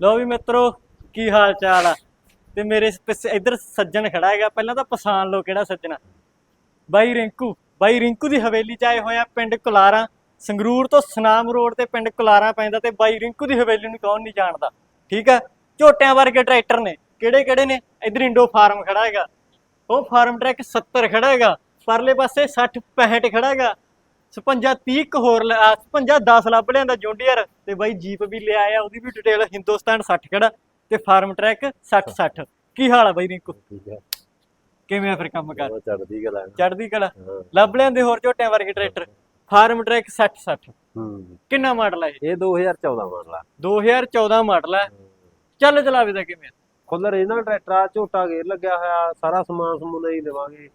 ਲੋ ਵੀ ਮਿੱਤਰੋ, ਕੀ ਹਾਲ ਚਾਲ ਆ? ਤੇ ਮੇਰੇ ਪਿੱਛੇ ਇੱਧਰ ਸੱਜਣ ਖੜਾ ਹੈਗਾ, ਪਹਿਲਾਂ ਤਾਂ ਪਛਾਣ ਲਓ ਕਿਹੜਾ ਸੱਜਣਾ ਬਾਈ ਰਿੰਕੂ ਬਾਈ ਰਿੰਕੂ ਦੀ ਹਵੇਲੀ ਚ ਆਏ ਹੋਇਆ ਪਿੰਡ ਕੁਲਾਰਾ। ਸੰਗਰੂਰ ਤੋਂ ਸਨਾਮ ਰੋਡ ਤੇ ਪਿੰਡ ਕੁਲਾਰਾ ਪੈਂਦਾ ਤੇ ਬਾਈ ਰਿੰਕੂ ਦੀ ਹਵੇਲੀ ਨੂੰ ਕੌਣ ਨਹੀਂ ਜਾਣਦਾ। ਠੀਕ ਆ? ਝੋਟਿਆਂ ਵਰਗੇ ਟਰੈਕਟਰ ਨੇ ਕਿਹੜੇ ਕਿਹੜੇ ਨੇ? ਇੱਧਰ ਇੰਡੋ ਫਾਰਮ ਖੜਾ ਹੈਗਾ। ਉਹ ਫਾਰਮ ਟਰੈਕ 70 ਖੜਾ ਹੈਗਾ, ਪਰਲੇ ਪਾਸੇ 60 65 ਖੜਾ ਹੈਗਾ। 56 30 ਕੁ ਹੋਰ 56 10 ਲੱਭ ਲਿਆਂਦਾ ਜੌਂਡੀਅਰ ਤੇ ਬਾਈ ਜੀਪ ਵੀ ਲਿਆ ਆ ਉਹਦੀ ਵੀ ਡਿਟੇਲ ਹਿੰਦੁਸਤਾਨ 60 ਖੜਾ ਤੇ ਫਾਰਮ ਟਰੈਕ 60 60 ਕੀ ਹਾਲ ਆ ਬਾਈ ਰਿੰਕੂ? ਠੀਕ ਕਿਵੇਂ ਆ ਫਿਰ ਕੰਮ ਕਰ? ਚੜਦੀ ਹੈ। ਚੜਦੀ ਕਲਾ। ਲੱਭ ਲਿਆਂਦੇ ਹੋਰ ਝੋਟਿਆਂ ਵਰਗੇ ਟਰੈਕਟਰ। ਫਾਰਮ ਟਰੈਕ 60 60 ਹੂੰ। ਕਿੰਨਾ ਮਾਡਲ ਹੈ ਇਹ? ਇਹ 2014 ਮਾਡਲ ਆ। 2014 ਮਾਡਲ ਹੈ। ਚੱਲ ਚਲਾਵੇ ਦਾ ਕਿਵੇਂ ਆ? ਫੁੱਲ ਇਹਨਾਂ ਟਰੈਕਟਰ ਆ ਝੋਟਾ ਗੇਰ ਲੱਗਿਆ ਹੋਇਆ ਸਾਰਾ ਸਮਾਨ ਸਮੂਨ ਹੀ ਦੇਵਾਂਗੇ।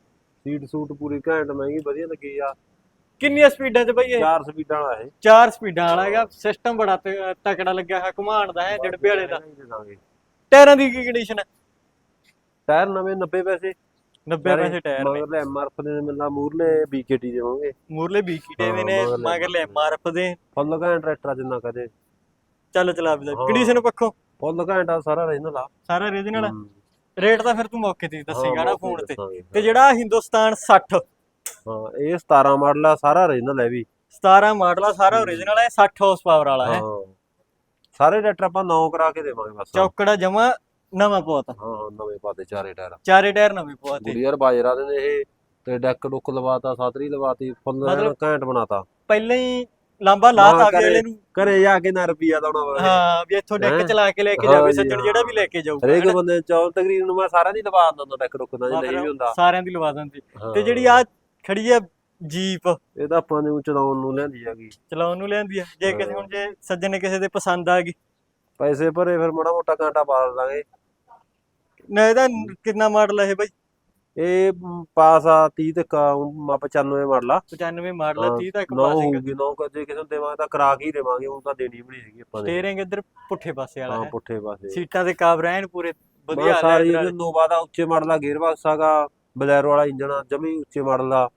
ਸੀਟ ਸੂਟ ਪੂਰੀ ਘੈਂਟ ਮਹਿੰਗੀ ਵਧੀਆ ਲੱਗੀ ਆ। ਕਿੰਨੀਆਂ ਸਪੀਡਾਂ 'ਚ ਬਈ ਇਹ? ਚਾਰ ਸਪੀਡਾਂ ਵਾਲਾ ਇਹ। ਚਾਰ ਸਪੀਡਾਂ ਵਾਲਾ ਹੈਗਾ ਸਿਸਟਮ ਬੜਾ ਤ- ਤਕੜਾ ਲੱਗਿਆ ਹੈ ਘੁਮਾਣ ਦਾ ਹੈ ਡੜਬੇ ਵਾਲੇ ਦਾ। ਦੇ ਟਾਇਰਾਂ ਦੀ ਕੀ ਕੰਡੀਸ਼ਨ ਹੈ? ਟਾਇਰ ਨਵੇਂ 90 ਪੈਸੇ। 90 ਪੈਸੇ ਟਾਇਰ ਨੇ। ਮਗਰਲੇ ਐਮਆਰਐਫ ਦੇ ਮਿਲਣਾ ਮੂਰਲੇ ਬੀਕੇਟੀ ਦੇਵਾਂਗੇ ਮੂਰਲੇ ਬੀਕੀ ਟੇਵੇ ਨੇ ਹਾਂ, ਮਗਰਲੇ ਐਮਆਰਐਫ ਦੇ। ਫੁੱਲ ਘੈਂਟ ਟਰੈਕਟਰ ਆ ਜਿੰਨਾ ਕਦੇ ਚੱਲ ਚਲਾਵੇ ਦਾ ਹਾਂ। ਕੰਡੀਸ਼ਨ ਪੱਖੋਂ। ਫੁੱਲ ਘੈਂਟ ਆ ਸਾਰਾ ਰਹਿੰਦਾ ਲਾ ਸਾਰਾ ਰੀਜਨਲ ਰੇਟ ਤਾਂ ਫਿਰ ਤੂੰ ਮੌਕੇ ਤੇ ਹੀ ਦੱਸੇਗਾ ਨਾ ਫੋਨ ਤੇ। ਤੇ ਜਿਹੜਾ ਹਿੰਦੁਸਤਾਨ 60 ਹਾਂ ਇਹ 17 ਮਾਡਲ ਆ ਸਾਰਾ ਰਹਿੰਦਾ ਹੈ ਵੀ। 17 ਮਾਡਲ ਆ ਸਾਰਾ ਓਰੀਜਨਲ ਹੈ 60 ਹਾਰਸ ਪਾਵਰ ਵਾਲਾ ਹੈ। ਹਾਂ। ਸਾਰੇ ਟਰੈਕਟਰ ਆਪਾਂ ਨੌ ਕਰਾ ਕੇ ਦੇਵਾਂਗੇ ਬਸ। ਚੌਕੜਾ ਜਮਾ ਨਵਾਂ ਪਵਾਤਾ ਹਾਂ ਨਵੇਂ ਪਾਤੇ ਚਾਰੇ ਟਾਇਰ। ਚਾਰੇ ਟਾਇਰ ਨਵੇਂ ਪਵਾਤੇ ਗੁਲੀਅਰ ਬਾਜਰਾ ਦੇ ਨੇ ਇਹ ਤੇ ਡੈਕ ਡੁੱਕ ਲਵਾਤਾ ਸਾਤਰੀ ਲਵਾਤੀ ਫੁੱਲ ਘੈਂਟ ਬਣਾਤਾ। ਪਹਿਲਾਂ ਹੀ ਲਾਂਬਾ ਲਾਤਾ ਅਗਲੇ ਘਰੇ- ਨੂੰ ਘਰੇ ਜਾ ਕੇ ਨਾ ਰੁਪਿਆ ਲਾਉਣਾ ਵਾ ਹਾਂ ਵੀ ਇੱਥੋਂ ਡੈਕ? ਚਲਾ ਕੇ ਲੈ ਕੇ ਜਾਵੇ ਸੱਜਣ ਜਿਹੜਾ। ਵੀ ਲੈ ਕੇ ਜਾਊਗਾ ਹਰੇਕ? ਬੰਦੇ ਚੌਲ ਤਕਰੀਬਨ ਨੂੰ ਮੈਂ ਸਾਰਿਆਂ ਦੀ ਲਵਾ ਦਿੰਦਾ ਡੈਕ ਡੁੱਕ ਦਾ ਜੇ ਨਹੀਂ ਵੀ ਹੁੰਦਾ। ਸਾਰਿਆਂ ਦੀ ਲਵਾ ਦਿੰਦੀ। ਤੇ ਜਿਹੜੀ ਆ ਖੜੀ ਆ ਜੀਪ। ਇਹ ਤਾਂ ਆਪਾਂ ਨੂੰ ਚਲਾਉਣ ਨੂੰ ਲਿਆਂਦੀ ਹੈਗੀ। ਚਲਾਉਣ ਨੂੰ ਲਿਆਂਦੀ ਆ। ਜੇ ਕਿਸੇ ਹੁਣ ਜੇ ਸੱਜਣ ਨੇ ਕਿਸੇ ਦੇ ਪਸੰਦ ਆ ਗਈ। ਪੈਸੇ ਭਰੇ ਫਿਰ ਮਾੜਾ ਮੋਟਾ ਕਾਂਟਾ ਪਾ ਦਾਂਗੇ ਨਾ ਇਹਦਾ ਕਿੰਨਾ ਮਾਡਲ ਹੈ ਬਾਈ? ਇਹ ਪਾਸ ਆ 30 ਤੱਕ ਆ, ਮ, 95 ਮਾਡਲ ਆ। 95 ਮਾਡਲ ਆ 30 ਤੱਕ ਨੌ ਪਾਸਿੰਗ ਹੋਊਗੀ ਨੌ ਕਦੇ ਕਿਸੇ ਨੂੰ ਦੇਵਾਂਗੇ ਤਾਂ ਕਰਾ ਕੇ ਹੀ ਦੇਵਾਂਗੇ ਉਹ ਤਾਂ ਦੇਣੀ ਵੀ ਨਹੀਂ ਹੈਗੀ ਆਪਾਂ ਨੇ। ਸਟੀਅਰਿੰਗ ਇੱਧਰ ਪੁੱਠੇ ਪਾਸੇ ਵਾਲਾ ਹਾਂ ਹੈ। ਪੁੱਠੇ ਪਾਸੇ। ਸੀਟਾਂ ਦੇ ਕਾਬ ਰਹਿਣ ਪੂਰੇ ਵਧੀਆ ਹਾਲ ਸਾਰੀ ਨੋਵਾ ਦਾ ਉੱਚੇ ਮਾਡਲ ਦਾ ਗੇਅਰ ਬਾਕਸ ਹੈਗਾ ਬਲੈਰੋ ਵਾਲਾ ਇੰਜਨ ਆ ਜਮੀ ਉੱਚੇ ਮਾਡਲ ਦਾ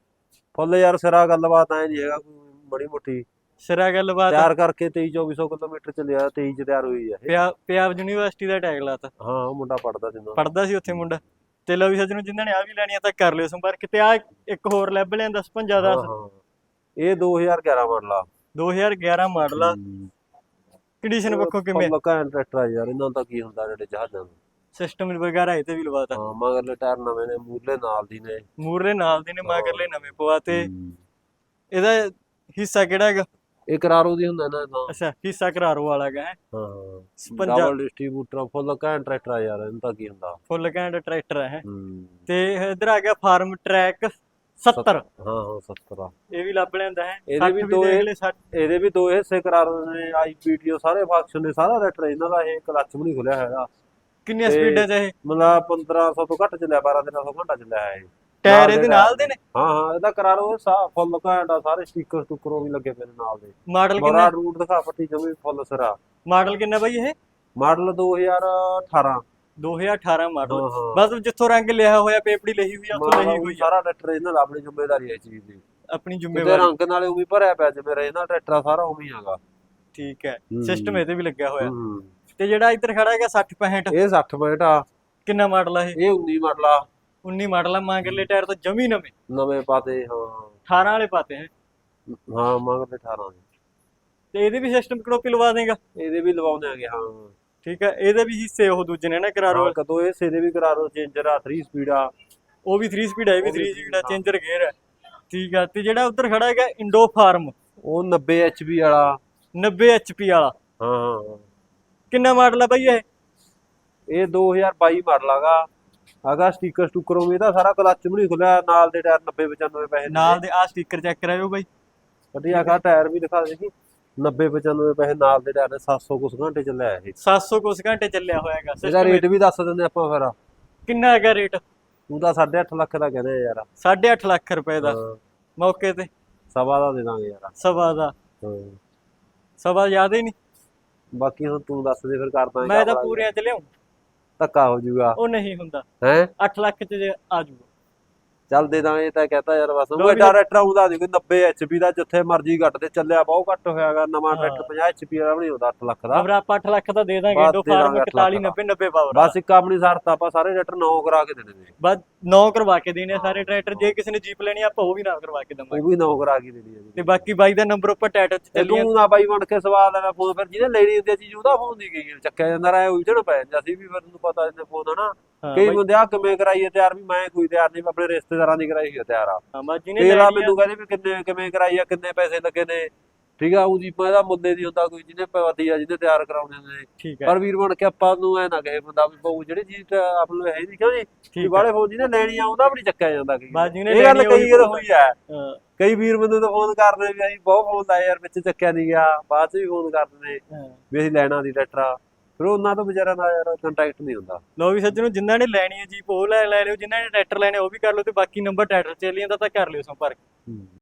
ਫੁੱਲ ਯਾਰ ਸਿਰਾ ਗੱਲਬਾਤ ਐ ਨਹੀਂ ਹੈਗਾ ਕੋਈ ਬੜੀ ਮੋਟੀ। ਸਿਰਾ ਗੱਲਬਾਤ। ਤਿਆਰ ਕਰਕੇ 23 2400 ਕਿਲੋਮੀਟਰ ਚੱਲਿਆ 23 ਚ ਤਿਆਰ ਹੋਈ ਆ ਇਹ। ਪਿਆ ਪੰਜਾਬ ਯੂਨੀਵਰਸਿਟੀ ਦਾ ਟੈਗ ਲਾਤਾ। ਹਾਂ ਉਹ ਮੁੰਡਾ ਪੜਦਾ ਜਿੰਨਾ ਪੜਦਾ ਸੀ ਉੱਥੇ ਮੁੰਡਾ। ਤੇ ਲਓ ਵੀ ਸੱਜਣੋ ਜਿਨ੍ਹਾਂ ਨੇ ਆ ਵੀ ਲੈਣੀਆਂ ਤਾਂ ਕਰ ਲਿਓ ਸੰਪਰਕ। ਤੇ ਆ ਇੱਕ ਹੋਰ ਲੱਭ ਲਿਆ 10 50 ਹਾਂ, 10 ਹਾਂ। ਇਹ 2011 ਮਾਡਲ ਆ। 2011 ਮਾਡਲ ਆ। ਹੂੰ। ਕੰਡੀਸ਼ਨ ਪੱਖੋਂ ਕਿਵੇਂ। ਘੈਂਟ ਟਰੈਕਟਰ ਆ ਯਾਰ ਇਹਨਾਂ ਦਾ ਕੀ ਹੁੰਦਾ ਜਿਹੜੇ ਜਹਾਜ਼ਾਂ ਨੂੰ ਸਿਸਟਮ ਵਗੈਰਾ ਇਹ ਤੇ ਵੀ ਲਵਾਤਾ। ਹਾਂ ਮਗਰਲੇ ਟਾਇਰ ਨਵੇਂ ਨੇ ਮੂਰਲੇ ਨਾਲ ਦੀ ਨੇ। ਮੂਰਲੇ ਨਾਲ ਦੇ ਨੇ ਮਗਰਲੇ ਨਵੇਂ ਪਵਾਤੇ ਹੂੰ। ਇਹਦਾ ਹਿੱਸਾ ਕਿਹੜਾ ਹੈਗਾ? ਇਹ ਕਰਾਰੋ ਦੀ ਹੁੰਦਾ ਨਾ ਤਾਂ ਅੱਛਾ ਹਿੱਸਾ ਘਰਾਰੋ ਵਾਲਾ ਹੈਗਾ ਹੈ? ਹਾਂ। ਪੰਜਾਬ ਡਬਲ ਡਿਸਟ੍ਰੀਬਿਊਟਰ ਫੁੱਲ ਘੈਂਟ ਟਰੈਕਟਰ ਆ ਯਾਰ ਇਹਨਾਂ ਦਾ ਕੀ ਹੁੰਦਾ। ਫੁੱਲ ਕੈਂਡ ਟਰੈਕਟਰ ਹੈ? ਹੂੰ। ਤੇ ਇੱਧਰ ਆ ਗਿਆ ਫਾਰਮ ਟਰੈਕ 70 ਹਾਂ ਹਾਂ 70 ਆ। ਇਹ ਵੀ ਲੱਭ ਲੈਂਦਾ ਹੈ? ਇਹਦੇ 60 ਵੀ ਦੋ ਇਹ- ਲੈ 60 ਇਹਦੇ ਵੀ ਦੋ ਹਿੱਸੇ ਕਰਾਰ ਨੇ ਆਈਪੀਟੀਓ ਸਾਰੇ ਫੰਕਸ਼ਨ ਨੇ ਸਾਰਾ ਰੈਟਰ ਇਹਨਾਂ ਦਾ ਇਹ ਕਲੱਚ ਵੀ ਨਹੀਂ ਖੁੱਲਿਆ ਹੈਗਾ ਕਿੰਨੀਆਂ ਤੇ- ਸਪੀਡਾਂ ਚ ਇਹ? ਮਤਲਬ 1500 ਤੋਂ ਘੱਟ ਚੱਲਿਆ 12 1300 ਘੰਟਾ ਚੱਲਿਆ ਹੈ ਇਹ। ਟਾਇਰ ਇਹਦੇ ਨਾਲ ਦੇ ਨੇ? ਹਾਂ ਹਾਂ ਇਹਦਾ ਕਰਾਰ ਉਹ ਸਾ ਫੁੱਲ ਘੈਂਟ ਸਾਰੇ ਸਟicker ਸਟੁੱਕਰੋਂ ਵੀ ਲੱਗੇ ਪਏ ਨੇ ਨਾਲ ਦੇ। ਮਾਡਲ ਬੜਾ ਕਿੰਨਾ? ਰੂਟ ਦਿਖਾ ਪੱਟੀ ਜਮੀ ਫੁੱਲ ਸਿਰਾ। ਮਾਡਲ ਕਿੰਨਾ ਬਾਈ ਇਹ? Model 2018 2018 model. ਹਾਂ। ਬਸ ਜਿੱਥੋਂ ਰੰਗ ਲਿਆ ਹੋਇਆ ਪੇਪੜੀ ਲਈ ਹੋਈ ਆ ਉੱਥੋਂ ਲਈ ਹੋਈ ਆ। ਸਾਰਾ ਟਰੈਕਟਰ ਇਹਨਾਂ ਦਾ ਆਪਣੀ ਜ਼ਿੰਮੇਵਾਰੀ ਹੈ ਇਸ ਚੀਜ਼ ਦੀ। ਆਪਣੀ ਤੇ ਜ਼ਿੰਮੇਵਾਰੀ। ਰੰਗ ਨਾਲੇ ਉਹ ਵੀ ਭਰਿਆ ਪਿਆ ਜਿਵੇਂ ਇਹਨਾਂ ਟਰੈਕਟਰ ਸਾਰਾ ਉਵੇਂ ਹੀ ਹੈਗਾ। ਠੀਕ ਹੈ। ਹੂੰ। ਸਿਸਟਮ ਇਹਦੇ ਵੀ ਲੱਗਿਆ ਹੋਇਆ। ਹੂੰ। ਤੇ ਜਿਹੜਾ ਇੱਧਰ ਖੜਾ ਹੈਗਾ 60 65 ਇਹ 60 ਮਿੰਟ ਆ। ਕਿੰਨਾ ਮਾਡਲ ਆ ਇਹ? ਇਹ 19 ਮਾਡਲ ਆ। 19 ਮਾਡਲ ਆ ਮੰਗਲੇ ਟਾਇਰ ਤਾਂ ਜਮੀ ਨਵੇਂ। ਨਵੇਂ ਪਾਤੇ ਹਾਂ। 18 ਵਾਲੇ ਪਾਤੇ ਹੈ। ਹਾਂ ਮਗਰ 18 ਦੇ ਤੇ ਇਹਦੇ ਵੀ ਸਿਸਟਮ ਕੜੋਪੀ ਲਵਾ ਦੇਗਾ? ਇਹਦੇ ਵੀ ਲਵਾਉਂਦੇ ਆਗੇ ਹਾਂ। ਠੀਕ ਹੈ ਇਹਦੇ ਵੀ ਹਿੱਸੇ ਉਹ ਦੂਜੇ ਨੇ ਨਾ ਕਰਾਰੋ ਕਦੋਂ ਇਹ ਸਿਰੇ ਵੀ ਕਰਾ ਦੋ ਚੇਂਜਰ ਆ 3 ਸਪੀਡ ਆ। ਉਹ ਵੀ 3 ਸਪੀਡ ਹੈ ਇਹ ਵੀ ਉਹ ਵੀ 3 three ਸਪੀਡ ਹਾਂ। ਚੇਂਜਰ ਗੇਅਰ ਹੈ ਠੀਕ ਹੈ ਤੇ ਜਿਹੜਾ ਉੱਧਰ ਖੜਾ ਹੈਗਾ ਇੰਡੋ ਫਾਰਮ ਉਹ 90 ਐਚਪੀ ਵਾਲਾ। 90 ਐਚਪੀ ਵਾਲਾ। ਹਾਂ। ਕਿੰਨਾ ਮਾਡਲ ਆ ਬਾਈ ਇਹ? ਇਹ 2022 ਮਾਡਲ ਆਗਾ। ਆਗਾ ਸਟicker ਸਟੁੱਕਰੋਂ ਵੀ ਇਹਦਾ ਸਾਰਾ ਕਲੱਚ ਵੀ ਨਹੀਂ ਖੁੱਲਿਆ ਨਾਲ ਦੇ ਟਾਇਰ 90 95 ਪੈਸੇ ਦੇ ਨਾਲ ਦੇ ਆ ਸਟicker ਚੈੱਕ ਕਰਾਇਓ ਬਾਈ। ਵਧੀਆ ਕਾ ਟਾਇਰ ਵੀ ਦਿਖਾ ਦੇ ਜੀ 90 95 ਪੈਸੇ ਨਾਲ ਦੇ ਟਾਇਰ ਨੇ 700 ਕੁਛ ਘੰਟੇ ਚੱਲਿਆ ਇਹ। 700 ਕੁਸ ਘੰਟੇ ਚੱਲਿਆ ਹੋਇਆ ਹੈਗਾ ਇਹਦਾ ਰੇਟ ਵੀ ਦੱਸ ਦਿੰਦੇ ਆਪਾਂ ਫਿਰ। ਕਿੰਨਾ ਹੈਗਾ ਰੇਟ ਤੂੰ ਤਾਂ 8.5 ਲੱਖ ਦਾ ਕਹਿੰਦੇ ਯਾਰ। 8.5 ਲੱਖ ਰੁਪਏ ਦਾ। ਹਾਂ, ਮੌਕੇ ਤੇ। ਸਵਾ ਦਾ ਦੇ ਦਾਂਗੇ ਯਾਰ। ਸਵਾ ਦਾ। ਹਾਂ। ਸਵਾ ਜ਼ਿਆਦਾ ਹੀ ਨਹੀਂ? ਬਾਕੀ ਹੁਣ ਤੂੰ ਦੱਸ ਦੇ ਫਿਰ ਕਰਦਾ ਮੈਂ ਤਾਂ ਪੂਰਿਆਂ ਚ ਲਿਆਉਂ ਧੱਕਾ ਹੋ ਜਾਊਗਾ। ਉਹ ਨਹੀਂ ਹੁੰਦਾ। ਹੈ? 8 ਲੱਖ ਚ ਜੇ ਆ ਜਾਊਗਾ। ਚੱਲ ਦੇ ਦਾਂਗੇ ਤਾਂ ਕਹਤਾ ਯਾਰ ਬਸ। ਉਹ ਟਰੈਕਟਰ ਆਉਂਦਾ ਕੋਈ 90 ਐਚਪੀ ਦਾ ਜਿੱਥੇ ਮਰਜ਼ੀ ਘੱਟ ਦੇ ਚੱਲਿਆ ਬਹੁਤ ਘੱਟ ਹੋਇਆਗਾ ਨਵਾਂ। ਟਰੈਕਟਰ 50 ਐਚਪੀ ਵਾਲਾ ਵੀ ਹੁੰਦਾ 8 ਲੱਖ ਦਾ। ਅਬਰ ਆਪਾਂ 8 ਲੱਖ ਦਾ ਦੇ ਦਾਂਗੇ ਦੇ ਫਾਰਮ ਦਾਂਗੇ 41 ਅੱਠ ਲੱਖ 90 90 ਪਾਵਰ ਬਸ ਇੱਕ ਆਪਣੀ ਸ਼ਰਤ ਆਪਾਂ ਸਾਰੇ ਟਰੈਕਟਰ 9 ਕਰਾ ਕੇ ਦੇਣੇ ਨੇ। ਬਸ 9 ਕਰਵਾ ਕੇ ਦੇਣੇ ਸਾਰੇ ਟਰੈਕਟਰ ਜੇ ਕਿਸੇ ਨੇ ਜੀਪ ਲੈਣੀ ਆਪਾਂ ਉਹ ਵੀ ਨਾ ਕਰਵਾ ਕੇ ਦਵਾਂਗੇ। ਉਹ ਵੀ 9 ਕਰਾ ਕੇ ਦੇਣੀ ਹੈ ਤੇ ਬਾਕੀ ਬਾਈ ਦਾ ਨੰਬਰ ਉੱਪਰ ਟੈਟਰ ਚ ਤੇ ਚੱਲੀ ਤੂੰ ਨਾ ਬਾਈ ਬਣ ਕੇ ਸਵਾਲ ਲੈਣਾ ਫੋਨ ਫਿਰ ਜਿਹਨੇ ਲੈਣੀ ਹੁੰਦੀ ਚੀਜ਼ ਉਹਦਾ ਫੋਨ ਦੀ ਗਈ ਚੱਕਿਆ ਜਾਂਦਾ ਰਿਹਾ ਉਲਝਣ ਪੈ ਜਾਂਦਾ ਅਸੀਂ ਵੀ ਫਿਰ ਨੂੰ ਪਤਾ ਇਹਨੇ ਫੋਨ ਹਨਾ ਕਈ ਬੰਦੇ ਆ ਕਿਵੇਂ ਕਰਾਈਏ ਤਿਆਰ ਵੀ ਮੈਂ ਕੋਈ ਤਿਆਰ ਨਹੀਂ ਆਪਣੇ ਰਿਸ਼ਤੇਦਾਰਾਂ ਦੀ ਕਰਾਈ ਹੋਈ ਆ ਤਿਆਰ ਆ। ਹਾਂ ਜਿਹਨੇ ਆ। ਮੈਨੂੰ ਕਹਿੰਦੇ ਵੀ ਕਿੰਨੇ ਕਿਵੇਂ ਕਰਾਈ ਆ ਕਿੰਨੇ ਪੈਸੇ ਲੱਗੇ ਨੇ। ਠੀਕ ਆ ਉਹਦੀ ਇਹਦਾ ਮੁੱਲੇ ਦੀ ਹੁੰਦਾ ਕੋਈ ਜਿਹਨੇ ਪਵਾਦੀ ਆ ਜਿਹਨੇ ਤਿਆਰ ਕਰਾਉਣੇ ਨੇ। ਪਰ ਵੀਰ ਬਣ ਕੇ ਆਪਾਂ ਨੂੰ ਐ ਨਾ ਕਹੇ ਬੰਦਾ ਵੀ ਬਹੁ ਜਿਹੜੀ ਚੀਜ਼ ਤਾਂ ਆਪ ਨੂੰ ਹੈ ਨਹੀਂ ਕਿਉਂ ਜੀ? ਵਾਲੇ ਫੋਨ ਜਿਹਨੇ ਲੈਣੀ ਆ ਉਹਦਾ ਵੀ ਨਹੀਂ ਚੱਕਿਆ ਜਾਂਦਾ ਕਈ ਇਹ ਗੱਲ ਆ ਉਹੀ ਕਈ ਵਾਰ ਹੋਈ ਆ। ਕਈ ਵੀਰ ਬੰਦੇ ਤਾਂ ਫੋਨ ਕਰਦੇ ਵੀ ਅਸੀਂ ਬਹੁਤ ਫੋਨ ਲਾਏ ਯਾਰ ਵਿੱਚ ਚੱਕਿਆ ਨਹੀਂ ਗਿਆ ਬਾਅਦ ਚ ਵੀ ਫੋਨ ਕਰਦੇ ਨੇ। ਵੀ ਅਸੀਂ ਲੈਣਾ ਦੀ ਟਰੈਕਟਰ ਫਿਰ ਉਹਨਾਂ ਤੋਂ ਵਿਚਾਰਿਆਂ ਦਾ ਯਾਰ ਕੰਟੈਕਟ ਨਹੀਂ ਹੁੰਦਾ। ਲੋ ਵੀ ਸੱਜਣੋ ਜਿਨ੍ਹਾਂ ਨੇ ਲੈਣੀ ਹੈ ਜੀਪ ਉਹ ਲੈ ਲੈ ਲਿਓ ਜਿਨ੍ਹਾਂ ਨੇ ਟਰੈਕਟਰ ਲੈਣੇ ਉਹ ਵੀ ਕਰ ਲਓ ਤੇ ਬਾਕੀ ਨੰਬਰ ਟਰੈਕਟਰ ਚੱਲੀ ਜਾਂਦਾ ਤਾਂ ਕਰ ਲਿਓ ਸੰਪਰਕ।